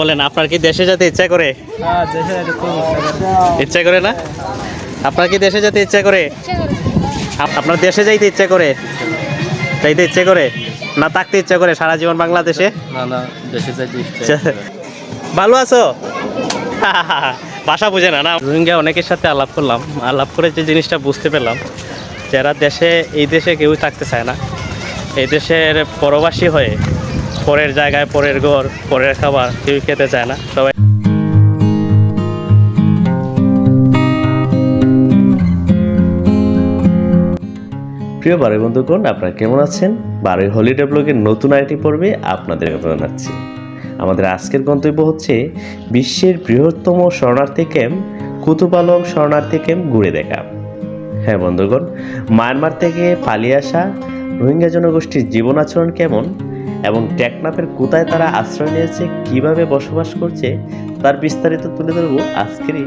বলেন আপনার কি দেশে যেতে ইচ্ছা করে? হ্যাঁ দেশে যেতে খুব ইচ্ছা করে। না? আপনার কি দেশে যেতে ইচ্ছা করে? আপনার দেশে যাইতে ইচ্ছা করে? যাইতে ইচ্ছে করে? না থাকতে ইচ্ছা করে সারা জীবন বাংলাদেশে? না না দেশে যাইতে ইচ্ছা ভালো আছো? ভাষা বুঝে না না? রোহিঙ্গা অনেকের সাথে আলাপ করলাম। আলাপ করে যে জিনিসটা বুঝতে পেলাম যারা দেশে এই দেশে কেউ থাকতে চায় না। এই দেশের পরবাসী হয়ে পরের জায়গায় পরের ঘর, পরের খাবার, কেউ খেতে চায় না, সবাই প্রিয় বারোই বন্ধুগণ, আপনারা কেমন আছেন? বারোই হলিডে ব্লগের নতুন আইটি পর্বে আপনাদের জানাচ্ছি। আমাদের আজকের গন্তব্য হচ্ছে বিশ্বের বৃহত্তম শরণার্থী ক্যাম্প কুতুপালং শরণার্থী ক্যাম্প ঘুরে দেখা। হ্যাঁ বন্ধুগণ, মায়ানমার থেকে পালিয়ে আসা রোহিঙ্গা জনগোষ্ঠীর জীবন আচরণ কেমন? এবং টেকনাফের কোথায় তারা আশ্রয় নিয়েছে, কীভাবে বসবাস করছে, তার বিস্তারিত তুলে ধরবো আজকের এই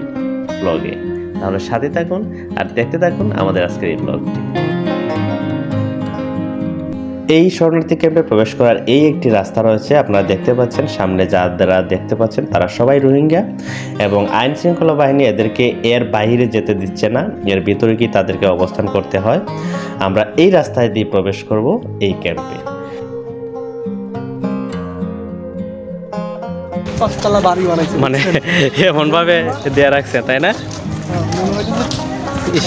ব্লগে তাহলে সাথে থাকুন আর দেখতে থাকুন আমাদের আজকের এই এই শরণার্থী ক্যাম্পে প্রবেশ করার এই একটি রাস্তা রয়েছে, আপনারা দেখতে পাচ্ছেন, সামনে যারা দেখতে পাচ্ছেন, তারা সবাই রোহিঙ্গা। এবং আইন শৃঙ্খলা বাহিনী এদেরকে এর বাইরে যেতে দিচ্ছে না, এর ভিতরে কি তাদেরকে অবস্থান করতে হয়। আমরা এই রাস্তায় দিয়ে প্রবেশ করব এই ক্যাম্পে। পাঁচতলা বাড়ি বানাইছে মানে এমনভাবে দেয়া রাখছে তাই না?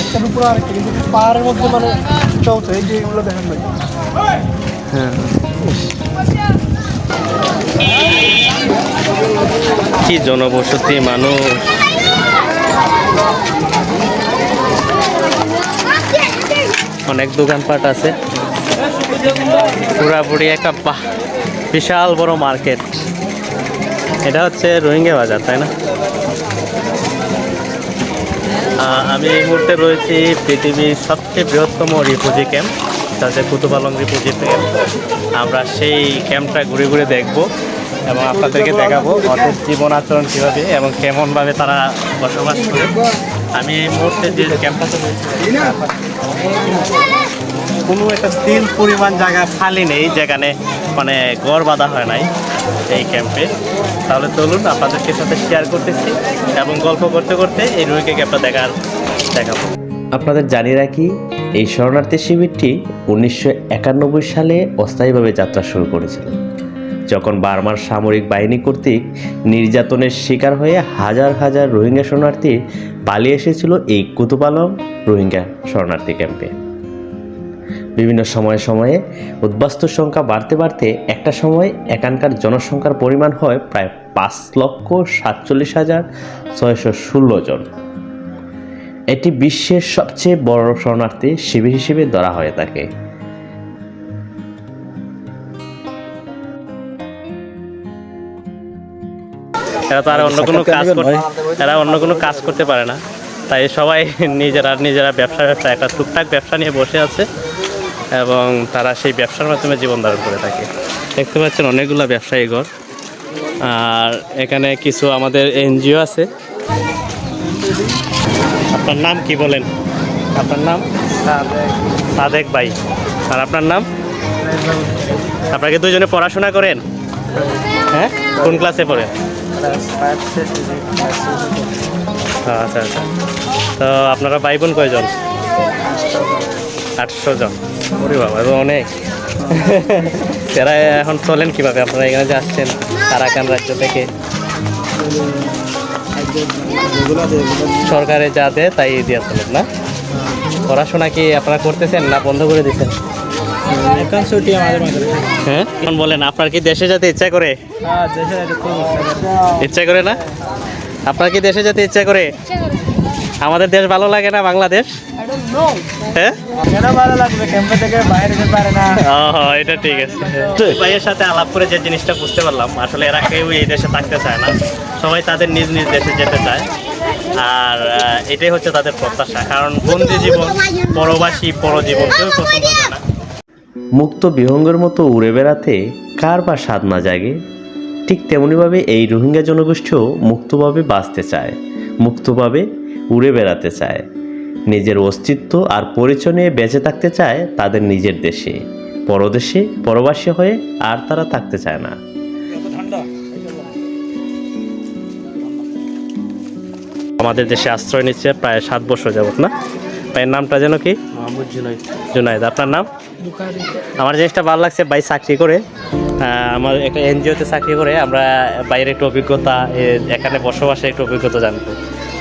একটার উপর আরেকটা কিন্তু পাহাড়ের মধ্যে মানে চলছে এই যে এগুলো দেখেন ভাই। কি জনবসতি মানুষ। অনেক দোকানপাট আছে। পুরাপুরি একটা বিশাল বড় মার্কেট। এটা হচ্ছে রোহিঙ্গা বাজার, তাই না? আমি এই মুহূর্তে রয়েছি পৃথিবীর সবচেয়ে বৃহত্তম রিফিউজি ক্যাম্প হচ্ছে কুতুপালং রিফিউজি ক্যাম্প। আমরা সেই ক্যাম্পটা ঘুরে ঘুরে দেখব এবং আপনাদেরকে দেখাবো ওদের জীবন আচরণ কীভাবে এবং কেমনভাবে তারা বসবাস করে। আমি এই মুহূর্তে যে ক্যাম্পটাতে রয়েছি কোনো একটা তিল পরিমাণ জায়গা খালি নেই, যেখানে মানে গড় বাঁধা হয় নাই এই ক্যাম্পে। তাহলে চলুন, আপনাদেরকে সাথে শেয়ার করতেছি এবং গল্প করতে করতে এই রুইকে ক্যাম্পটা দেখার দেখাবো। আপনাদের জানিয়ে রাখি, এই শরণার্থী শিবিরটি উনিশশো একানব্বই সালে অস্থায়ীভাবে যাত্রা শুরু করেছিল, যখন বার্মার সামরিক বাহিনী কর্তৃক নির্যাতনের শিকার হয়ে হাজার হাজার রোহিঙ্গা শরণার্থী পালিয়ে এসেছিল এই কুতুপালং রোহিঙ্গা শরণার্থী ক্যাম্পে। বিভিন্ন সময়ে সময়ে উদ্বাস্তুর সংখ্যা বাড়তে বাড়তে একটা সময় এখানকার জনসংখ্যার পরিমাণ হয় প্রায় পাঁচ লক্ষ সাতচল্লিশ হাজার ছয়শো ষোলো জন। এটি বিশ্বের সবচেয়ে বড় শরণার্থী শিবির হিসেবে ধরা হয়ে থাকে। এরা তো আর অন্য কোনো কাজ করতে এরা অন্য কোনো কাজ করতে পারে না। তাই সবাই নিজেরা নিজেরা ব্যবসা ব্যবসা একটা টুকটাক ব্যবসা নিয়ে বসে আছে। এবং তারা সেই ব্যবসার মাধ্যমে জীবন ধারণ করে থাকে। দেখতে পাচ্ছেন অনেকগুলো ব্যবসায়ী ঘর। আর এখানে কিছু আমাদের এনজিও আছে। আপনার নাম কি বলেন? আপনার নাম? সাদেক ভাই। আর আপনার নাম? আপনাকে দুজনে পড়াশোনা করেন? হ্যাঁ? কোন ক্লাসে পড়েন? আচ্ছা আচ্ছা। তো আপনারা ভাই বোন কয়জন? আটশো জন। ওরে বাবা তো অনেক। এরা এখন চলেন কীভাবে? আপনারা এখানে যে আসছেন আরাকান রাজ্য থেকে। সরকারে যা দেয় তাই দিয়ে চলেন না? পড়াশোনা কি আপনারা করতেছেন না বন্ধ করে দিচ্ছেন হ্যাঁ? এখন বলেন আপনার কি দেশে যেতে ইচ্ছা করে? হ্যাঁ দেশে যেতে খুব ইচ্ছা করে। ইচ্ছা করে না? আপনার কি দেশে যেতে ইচ্ছা করে। আমাদের দেশ ভালো লাগে না বাংলাদেশ? হ্যাঁ? কেন ভালো লাগবে? ক্যাম্পে থেকে বাইরে যেতে পারে না। এটা ঠিক আছে। ভাইয়ের সাথে আলাপ করে যে জিনিসটা বুঝতে পারলাম আসলে এরা কেউ এই দেশে থাকতে চায় না। সবাই তাদের নিজ নিজ দেশে যেতে চায়। আর এটাই হচ্ছে তাদের প্রত্যাশা। কারণ বন্দি জীবন পরবাসী পরজীবন কেউ পছন্দ করে না। মুক্ত বিহঙ্গের মতো উড়ে বেড়াতে কার বা স্বাদ না জাগে? ঠিক তেমনিভাবে এই রোহিঙ্গা জনগোষ্ঠীও মুক্তভাবে বাঁচতে চায়। মুক্তভাবে উড়ে বেড়াতে চায়। নিজের অস্তিত্ব আর পরিচয় নিয়ে বেঁচে থাকতে চায় তাদের নিজের দেশে। পরদেশে পরবাসী হয়ে আর তারা থাকতে চায় না। আমাদের দেশে আশ্রয় নিচ্ছে প্রায় সাত বছর যাবত না? ভাইয়ের নামটা যেন কি? মাহমুদ জুনাইদ। জুনাইদ আপনার নাম? আমার জিনিসটা ভালো লাগছে ভাই চাকরি করে। আহ, আমার একটা এনজিওতে চাকরি করে আমরা বাইরের একটু অভিজ্ঞতা এখানে বসবাসের একটু অভিজ্ঞতা জানব।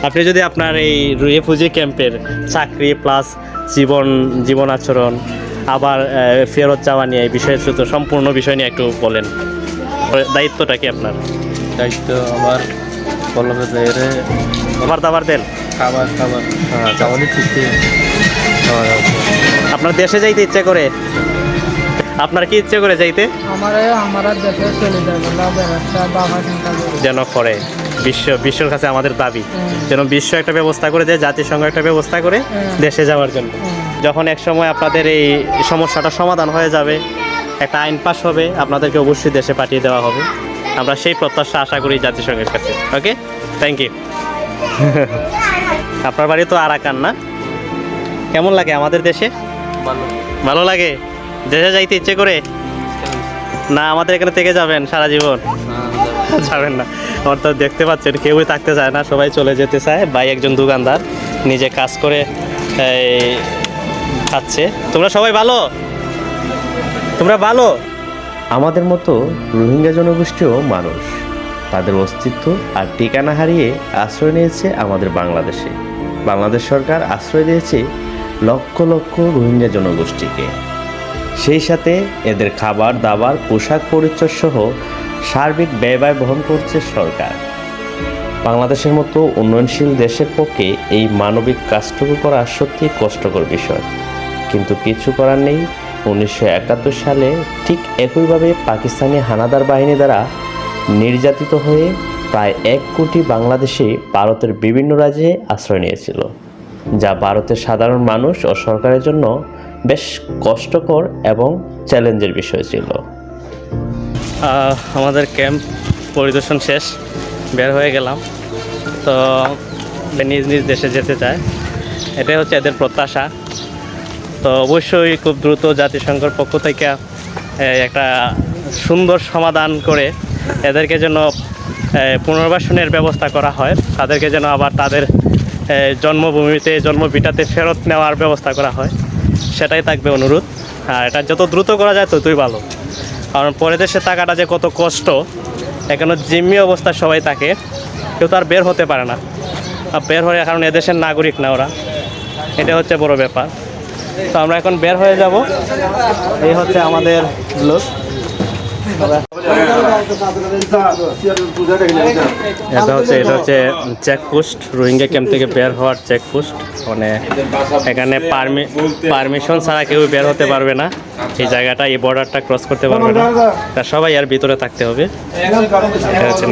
আপনি যদি আপনার এই রেফিউজি ক্যাম্পের চাকরি প্লাস জীবন জীবন আচরণ আবার ফেরত যাওয়া নিয়ে এই বিষয়ে তো সম্পূর্ণ বিষয় নিয়ে একটু বলেন। দায়িত্বটা কি আপনার? দায়িত্ব আমার কলমে খাবার দাবার দেন? খাবার খাবার হ্যাঁ আপনার দেশে যাইতে ইচ্ছা করে? আপনার কি ইচ্ছে করে যাইতে? আমার আমার দেশে চলে যাবে যেন করে। বিশ্ব বিশ্বর কাছে আমাদের দাবি। যেন বিশ্ব একটা ব্যবস্থা করে দেয় জাতিসংঘ একটা ব্যবস্থা করে দেশে যাওয়ার জন্য। যখন এক সময় আপনাদের এই সমস্যাটা সমাধান হয়ে যাবে একটা আইন পাস হবে আপনাদেরকে অবশ্যই দেশে পাঠিয়ে দেওয়া হবে। আমরা সেই প্রত্যাশা আশা করি জাতিসংঘের কাছে। ওকে? থ্যাংক ইউ আপনার বাড়ি তো আরাকান না? কেমন লাগে আমাদের দেশে? ভালো। ভালো লাগে? দেশে যাইতে ইচ্ছে করে? না, আমাদের এখানে থেকে যাবেন সারা জীবন। যাবেন না। আমার তো দেখতে পাচ্ছেন, কেউই থাকতে চায় না, সবাই চলে যেতে চায়। ভাই একজন দোকানদার, নিজে কাজ করে খাচ্ছে। তোমরা সবাই ভালো? তোমরা ভালো? আমাদের মতো রোহিঙ্গা জনগোষ্ঠীও মানুষ। তাদের অস্তিত্ব আর ঠিকানা হারিয়ে আশ্রয় নিয়েছে আমাদের বাংলাদেশে। বাংলাদেশ সরকার আশ্রয় দিয়েছে লক্ষ লক্ষ রোহিঙ্গা জনগোষ্ঠীকে। সেই সাথে এদের খাবার, দাবার, পোশাক পরিচ্ছদ সহ সার্বিক ব্যয় ব্যয় বহন করছে সরকার। বাংলাদেশের মতো উন্নয়নশীল দেশের পক্ষে এই মানবিক কাজটুকু করা সত্যি কষ্টকর বিষয়। কিন্তু কিছু করার নেই। উনিশশো একাত্তর সালে ঠিক একইভাবে পাকিস্তানি হানাদার বাহিনী দ্বারা নির্যাতিত হয়ে প্রায় এক কোটি বাংলাদেশি ভারতের বিভিন্ন রাজ্যে আশ্রয় নিয়েছিল, যা ভারতের সাধারণ মানুষ ও সরকারের জন্য বেশ কষ্টকর এবং চ্যালেঞ্জের বিষয় ছিল। আমাদের ক্যাম্প পরিদর্শন শেষ, বের হয়ে গেলাম। তো নিজ নিজ দেশে যেতে চায় এটাই হচ্ছে এদের প্রত্যাশা। তো অবশ্যই খুব দ্রুত জাতিসংঘের পক্ষ থেকে একটা সুন্দর সমাধান করে এদেরকে যেন পুনর্বাসনের ব্যবস্থা করা হয়। তাদেরকে যেন আবার তাদের জন্মভূমিতে, জন্মভিটাতে ফেরত নেওয়ার ব্যবস্থা করা হয়। সেটাই থাকবে অনুরোধ। আর এটা যত দ্রুত করা যায় ততই ভালো। কারণ পরে দেশে থাকাটা যে কত কষ্ট, এখানে জিম্মি অবস্থায় সবাই থাকে। কেউ তো আর বের হতে পারে না। আর বের হয়ে কারণ এদেশের নাগরিক না ওরা। এটা হচ্ছে বড় ব্যাপার। তো আমরা এখন বের হয়ে যাব। এই হচ্ছে আমাদের লোক এটা হচ্ছে এটা হচ্ছে চেকপোস্ট রোহিঙ্গা ক্যাম্প থেকে বের হওয়ার চেকপোস্ট মানে এখানে পারমিশন ছাড়া কেউ বের হতে পারবে না। এই জায়গাটা, এই বর্ডারটা ক্রস করতে পারবে না। তা সবাই এর ভিতরে থাকতে হবে। হচ্ছে।